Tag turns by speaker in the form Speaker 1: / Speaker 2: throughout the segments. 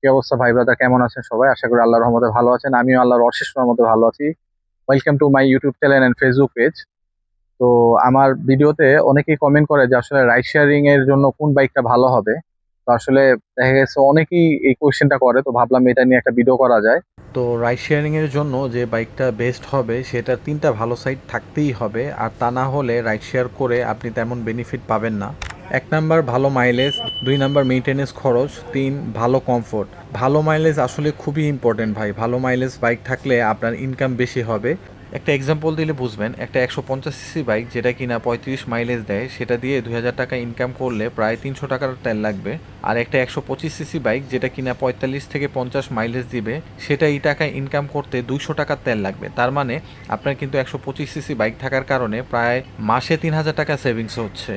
Speaker 1: কি অবস্থা ভাই কেমন আছেন সবাই? আশা করি আল্লাহর ভালো আছেন। আমিও আল্লাহর অশেষ ভালো আছি। To my YouTube channel Facebook page তো আমার ভিডিওতে অনেকেই কমেন্ট করে যে আসলে রাইড শেয়ারিং এর জন্য কোন বাইকটা ভালো হবে। তো আসলে দেখা গেছে অনেকেই এই কোয়েশ্চেনটা করে। তো ভাবলাম এটা নিয়ে একটা ভিডিও করা যায়।
Speaker 2: তো রাইড শেয়ারিং এর জন্য যে বাইকটা বেস্ট হবে সেটার তিনটা ভালো সাইড থাকতেই হবে। আর তা না হলে রাইড শেয়ার করে আপনি তেমন বেনিফিট পাবেন না। এক নাম্বার ভালো মাইলেজ দুই নাম্বার মেনটেনেন্স খরচ, তিন, ভালো কমফোর্ট ভালো মাইলেজ আসলে খুবই ইম্পর্টেন্ট ভাই। ভালো মাইলেজ বাইক থাকলে আপনার ইনকাম বেশি হবে। একটা এক্সাম্পল দিলে বুঝবেন, একটা একশো পঞ্চাশ সিসি বাইক যেটা কিনা পঁয়ত্রিশ মাইলেজ দেয়, সেটা দিয়ে দুই হাজার টাকা ইনকাম করলে প্রায় তিনশো টাকার তেল লাগবে। আর একটা একশো পঁচিশ সিসি বাইক যেটা কিনা পঁয়তাল্লিশ থেকে পঞ্চাশ মাইলেজ দিবে, সেটা এই টাকা ইনকাম করতে দুইশো টাকার তেল লাগবে। তার মানে আপনার কিন্তু একশো পঁচিশ সিসি বাইক থাকার কারণে প্রায় মাসে তিন হাজার টাকা সেভিংস হচ্ছে।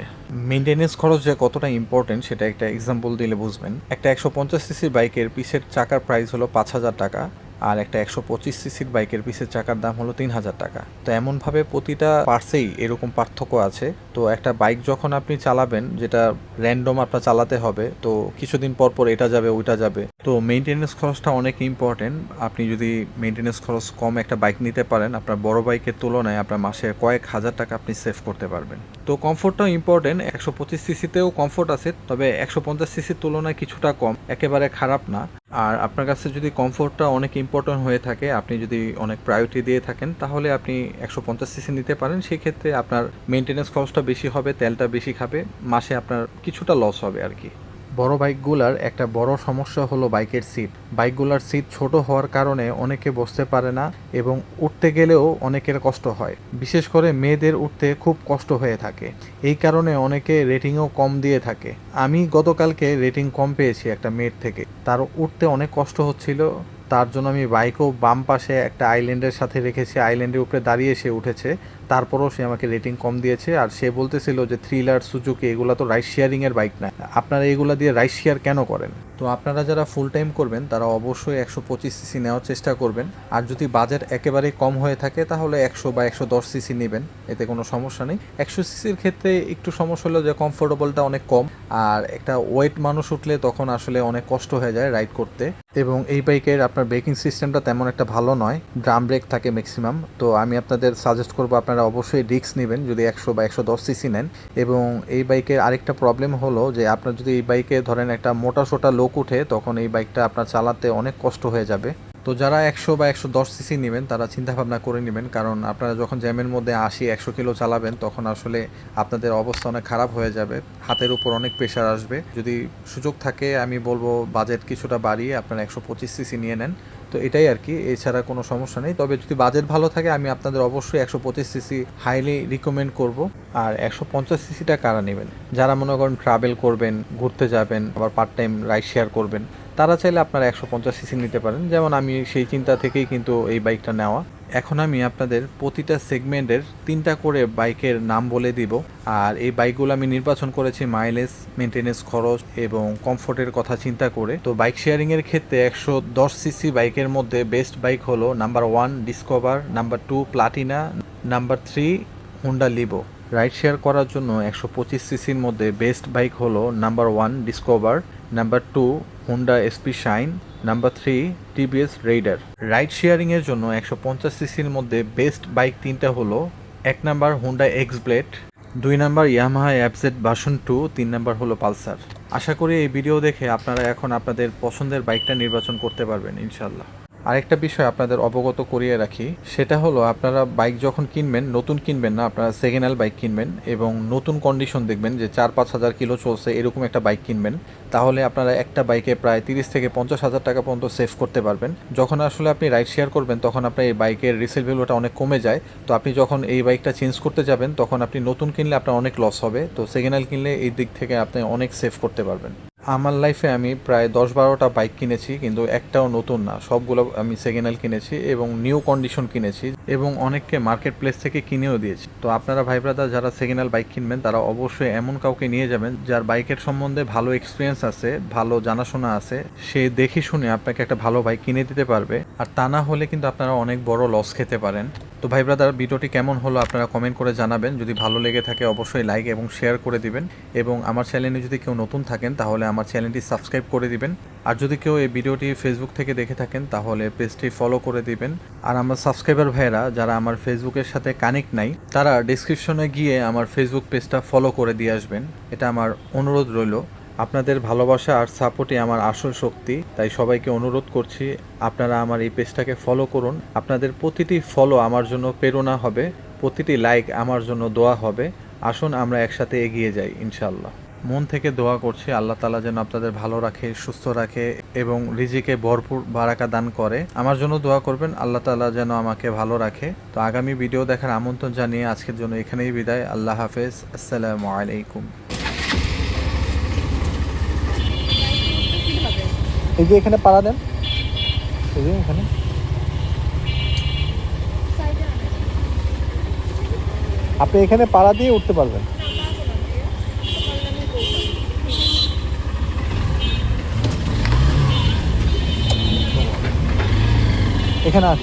Speaker 2: মেনটেনেন্স খরচ যে কতটা ইম্পর্টেন্ট সেটা একটা এক্সাম্পল দিলে বুঝবেন। একটা একশো পঞ্চাশ সিসি বাইকের পিসের চাকার প্রাইস হলো পাঁচ হাজার টাকা। আর একটা একশো পঁচিশ সিসির বাইকের পিসের চাকার দাম হলো তিন হাজার টাকা। তো এমনভাবে প্রতিটা পার্সেই এরকম পার্থক্য আছে। তো একটা বাইক যখন আপনি চালাবেন, যেটা র্যান্ডম আপনার চালাতে হবে, তো কিছুদিন পর পর এটা যাবে, ওইটা যাবে। তো মেনটেনেন্স খরচটা অনেক ইম্পর্টেন্ট আপনি যদি মেনটেনেন্স খরচ কম একটা বাইক নিতে পারেন, আপনার বড় বাইকের তুলনায় আপনার মাসে কয়েক হাজার টাকা আপনি সেভ করতে পারবেন। তো কমফোর্টটাও ইম্পর্টেন্ট একশো পঁচিশ সিসিতেও কমফোর্ট আছে, তবে একশো পঞ্চাশ সিসির তুলনায় কিছুটা কম। একেবারে খারাপ না। আর আপনার কাছে যদি কমফোর্টটা অনেক ইম্পর্টেন্ট হয়ে থাকে, আপনি যদি অনেক প্রায়োরিটি দিয়ে থাকেন, তাহলে আপনি একশো পঞ্চাশ সিসি নিতে পারেন। সেক্ষেত্রে আপনার মেনটেনেন্স খরচটা বেশি হবে, তেলটা বেশি খাবে, মাসে আপনার কিছুটা লস হবে আর কি। বড় বাইকগুলার একটা বড় সমস্যা হলো বাইকের সিট। বাইকগুলার সিট ছোট হওয়ার কারণে অনেকে বসতে পারে না এবং উঠতে গেলেও অনেকের কষ্ট হয়। বিশেষ করে মেয়েদের উঠতে খুব কষ্ট হয়ে থাকে। এই কারণে অনেকে রেটিংও কম দিয়ে থাকে। আমি গতকালকে রেটিং কম পেয়েছি একটা মেয়ের থেকে। তার উঠতে অনেক কষ্ট হচ্ছিল। তার জন্য আমি বাইকও বাম পাশে একটা আইল্যান্ডের সাথে রেখেছি। আইল্যান্ডের উপরে দাঁড়িয়ে সে উঠেছে। তারপরও সে আমাকে রেটিং কম দিয়েছে। আর সে বলতেছিল যে থ্রিলার সুজুকি এগুলো তো রাইস শেয়ারিংয়ের বাইক না। আপনারা এগুলো দিয়ে রাইস শেয়ার কেন করেন? তো আপনারা যারা ফুল টাইম করবেন, তারা অবশ্যই একশো পঁচিশ সিসি নেওয়ার চেষ্টা করবেন। আর যদি বাজেট একেবারেই কম হয়ে থাকে, তাহলে একশো বা একশো দশ সিসি নেবেন। এতে কোনো সমস্যা নেই। একশো সিসির ক্ষেত্রে একটু সমস্যা হলো যে কমফোর্টেবলটা অনেক কম। আর একটা ওয়েট মানুষ উঠলে তখন আসলে অনেক কষ্ট হয়ে যায় রাইড করতে। এবং এই বাইকের আপনার ব্রেকিং সিস্টেমটা তেমন একটা ভালো নয়। ড্রাম ব্রেক থাকে ম্যাক্সিমাম তো আমি আপনাদের সাজেস্ট করব, আপনারা অবশ্যই রিস্ক নেবেন যদি একশো বা একশো দশ সিসি নেন। এবং এই বাইকের আরেকটা প্রবলেম হলো যে, আপনার যদি এই বাইকে ধরেন একটা মোটা সোটা লোক উঠে তখন এই বাইকটা আপনার চালাতে অনেক কষ্ট হয়ে যাবে। তো যারা একশো বা একশো দশ সিসি নেবেন, তারা চিন্তাভাবনা করে নেবেন। কারণ আপনারা যখন জ্যামের মধ্যে আশি, একশো কিলো চালাবেন, তখন আসলে আপনাদের অবস্থা অনেক খারাপ হয়ে যাবে। হাতের উপর অনেক প্রেশার আসবে। যদি সুযোগ থাকে, আমি বলব বাজেট কিছুটা বাড়িয়ে আপনারা একশো পঁচিশ সিসি নিয়ে নেন। তো এটাই আর কি, এছাড়া কোনো সমস্যা নেই। তবে যদি বাজেট ভালো থাকে, আমি আপনাদের অবশ্যই একশো পঁচিশ সিসি হাইলি রিকমেন্ড করব। আর একশো পঞ্চাশ সিসিটা কারা নেবেন? যারা মনে করেন ট্রাভেল করবেন, ঘুরতে যাবেন, আবার পার্ট টাইম রাইড শেয়ার করবেন, তারা চাইলে আপনারা একশো পঞ্চাশ সিসি নিতে পারেন। যেমন আমি সেই চিন্তা থেকেই কিন্তু এই বাইকটা নেওয়া। এখন আমি আপনাদের প্রতিটা সেগমেন্টের তিনটা করে বাইকের নাম বলে দিব। আর এই বাইকগুলো আমি নির্বাচন করেছি মাইলেজ মেনটেনেন্স খরচ এবং কমফোর্টের কথা চিন্তা করে। তো বাইক শেয়ারিংয়ের ক্ষেত্রে একশো দশ সিসি বাইকের মধ্যে বেস্ট বাইক হলো number one Discover number two Platina number three Honda Livo ride share করার জন্য একশো পঁচিশ সিসির মধ্যে বেস্ট বাইক হলো number one Discover number two Honda SP Shine number three TVS Raider ride sharing এর জন্য একশো পঞ্চাশ সিসির মধ্যে বেস্ট বাইক তিনটা হলো, এক নাম্বার হুন্ডা এক্স ব্লেড দুই নাম্বার ইয়ামাহা অ্যাপসেট বাসন টু তিন নাম্বার হলো পালসার আশা করি এই ভিডিও দেখে আপনারা এখন আপনাদের পছন্দের বাইকটা নির্বাচন করতে পারবেন ইনশাল্লাহ আরেকটা বিষয় আপনাদের অবগত করিয়ে রাখি, সেটা হলো আপনারা বাইক যখন কিনবেন, নতুন কিনবেন না, আপনারা সেকেন্ড হ্যান্ড বাইক কিনবেন এবং নতুন কন্ডিশন দেখবেন যে চার পাঁচ হাজার কিলো চলছে, এরকম একটা বাইক কিনবেন, তাহলে আপনারা একটা বাইকে প্রায় তিরিশ থেকে পঞ্চাশ হাজার টাকা পর্যন্ত সেভ করতে পারবেন। যখন আসলে আপনি রাইড শেয়ার করবেন, তখন আপনার এই বাইকের রিসেল ভ্যালুটা অনেক কমে যায়। তো আপনি যখন এই বাইকটা চেঞ্জ করতে যাবেন, তখন আপনি নতুন কিনলে আপনার অনেক লস হবে। তো সেকেন্ড হ্যান্ড কিনলে এই দিক থেকে আপনি অনেক সেভ করতে পারবেন। আমার লাইফে আমি প্রায় দশ বারোটা বাইক কিনেছি, কিন্তু একটাও নতুন না। সবগুলো আমি সেকেন্ড হ্যান্ড কিনেছি এবং নিউ কন্ডিশন কিনেছি এবং অনেককে মার্কেট প্লেস থেকে কিনেও দিয়েছি। তো আপনারা ভাই ব্রাদার যারা সেকেন্ড হ্যান্ড বাইক কিনবেন, তারা অবশ্যই এমন কাউকে নিয়ে যাবেন যার বাইকের সম্বন্ধে ভালো এক্সপিরিয়েন্স আছে, ভালো জানাশোনা আছে। সে দেখে শুনে আপনাকে একটা ভালো বাইক কিনে দিতে পারবে। আর তা না হলে কিন্তু আপনারা অনেক বড় লস খেতে পারেন। তো ভাই ব্রাদার ভিডিওটি কেমন হলো আপনারা কমেন্ট করে জানাবেন। যদি ভালো লেগে থাকে, অবশ্যই লাইক এবং শেয়ার করে দিবেন। এবং আমার চ্যানেলে যদি কেউ নতুন থাকেন, তাহলে আমার চ্যানেলটি সাবস্ক্রাইব করে দিবেন। আর যদি কেউ এই ভিডিওটি ফেসবুক থেকে দেখে থাকেন, তাহলে পেজটি ফলো করে দিবেন। আর আমার সাবস্ক্রাইবার ভাইয়েরা, যারা আমার ফেসবুকের সাথে কানেক্ট নাই, তারা ডিসক্রিপশনে গিয়ে আমার ফেসবুক পেজটা ফলো করে দিয়ে আসবেন। এটা আমার অনুরোধ রইল। আপনাদের ভালোবাসা আর সাপোর্টই আমার আসল শক্তি, তাই সবাইকে অনুরোধ করছি, আপনারা আমার এই পেজটাকে ফলো করুন। আপনাদের প্রতিটি ফলো আমার জন্য প্রেরণা হবে, প্রতিটি লাইক আমার জন্য দোয়া হবে। আসুন, আমরা একসাথে এগিয়ে যাই ইনশাল্লাহ মন থেকে দোয়া করছি, আল্লাহ তালা যেন আপনাদের ভালো রাখে, সুস্থ রাখে এবং রিজিকে ভরপুর বারাকা দান করে। আমার জন্য দোয়া করবেন, আল্লাহ তালা যেন আমাকে ভালো রাখে। তো আগামী ভিডিও দেখার আমন্ত্রণ জানিয়ে আজকের জন্য এখানেই বিদায়। আল্লাহ হাফেজ, আসসালামু আলাইকুম।
Speaker 1: এই যে এখানে পাড়া দেন। এই যে এখানে। আপনি এখানে পাড়া দিয়ে উঠতে পারবেন। এখানে আস।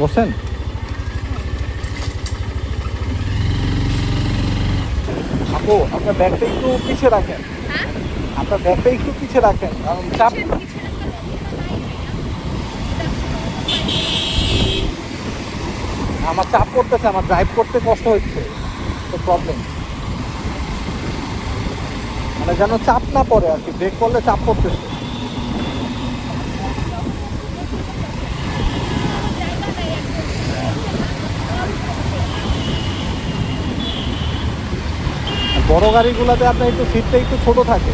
Speaker 1: বসেন। আপু আপনার ব্যাগটা একটু পিছিয়ে রাখেন। আপনার ব্যাগটা একটু পিছিয়ে রাখেন কারণ চাপ আমার চাপ করতেছে আমার ড্রাইভ করতে কষ্ট হচ্ছে। তো প্রবলেম মানে যেন চাপ না পড়ে আর কি ব্রেক করলে চাপ পড়তেছে। বড় গাড়িগুলোতে আপনার একটু সিটটা একটু ছোট থাকে।